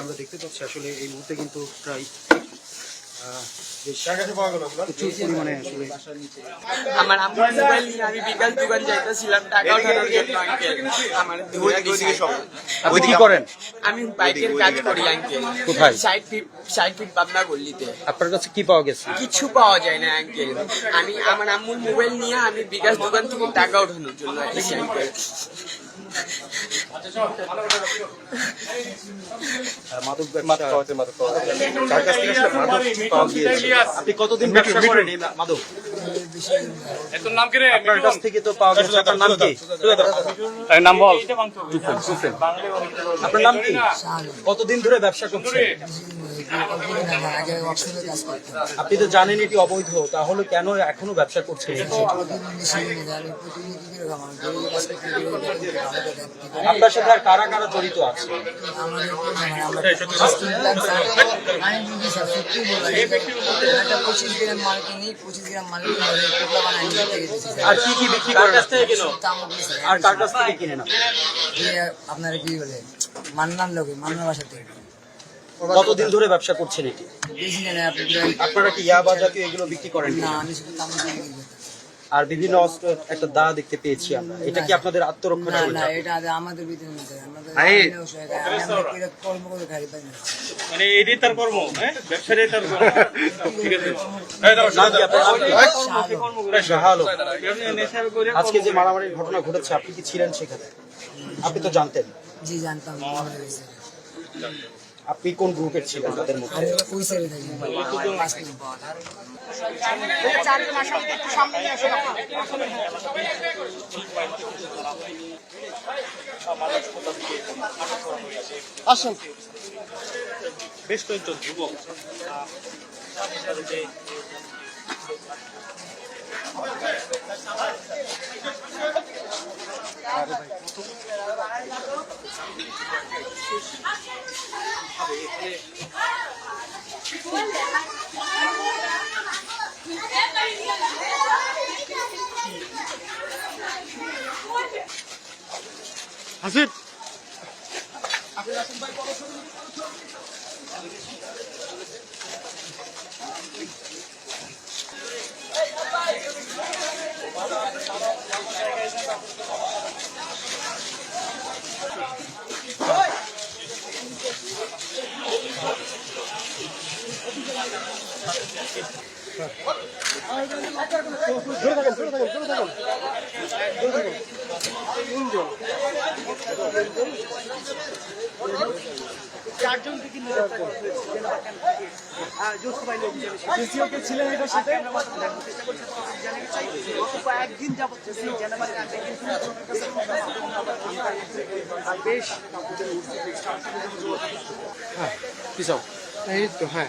আমরা দেখতে পাচ্ছি আসলে এই মুহূর্তে কিন্তু প্রায় আমার আম্মুর মোবাইল নিয়ে আমি বিকাশ দোকান যাইতেছিলাম টাকা ওঠানোর জন্য আঙ্কেল আমার কি করেন আমি বাইকের করি আঙ্কেল কোথায়? ষাট ফিট পাবনা গল্লিতে আপনার কাছে কি পাওয়া গেছে কিছু পাওয়া যায় না আঙ্কেল আমি আমার আম্মুর মোবাইল নিয়ে আমি বিকাশ দোকান থেকে টাকা ওঠানোর জন্য এসেছি আঙ্কেল মাদক আসলে মাদক পাওয়া গিয়েছে আপনি কতদিন ব্যবসা করেন আপনার কাছ থেকে তো পাওয়া গেছে আপনার নাম কি? নাম বল। আপনার নাম কি? কতদিন ধরে ব্যবসা করছেন? আপনি তো জানেন এটি অবৈধ তাহলে কেন এখনও ব্যবসা করছেন? আপনার সাথে আর কারা কারা জড়িত আছে? আমাদের তো না, আমরা student স্যার, আমি বুঝি স্যার, সত্যি বললাম, একটা পঁচিশ গ্রাম মাল কিনি, পঁচিশ গ্রাম মাল আর কি কি বিক্রি করেন কাছ থেকে কিনো? আর কার কাছ থেকে কিনে না এই আপনার কি বলে? মান্নার লোকে মান্নার বাসা থেকে। কতদিন ধরে ব্যবসা করছেন এটি? আপনারা কি ইয়াবা জাতীয় এগুলো বিক্রি করেন? না আমি শুধু তামাক। আর বিভিন্ন অস্ত্র একটা দা দেখতে পেয়েছি আমরা। এটা কি আপনাদের আত্মরক্ষা না না এটা আমাদের কর্ম করে খাই মানে এটাই তার কর্ম হ্যাঁ? ব্যবসাটাই তার কর্ম। ঠিক আছে। করে আজকে যে মারামারির ঘটনা ঘটেছে আপনি কি ছিলেন সেখানে? আপনি তো জানতেন। জি জানতাম। আপনি কোন গ্রুপের ছিলেন তাদের মধ্যে? মিনিট বেশ কয়েকজন যুবক হাসিব পিছাও এই তো হ্যাঁ পিছাও আপনি আমার আমার আম্মু একটু জিজ্ঞাসা করতে পারতেন আঙ্কেল হ্যাঁ,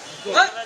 Thank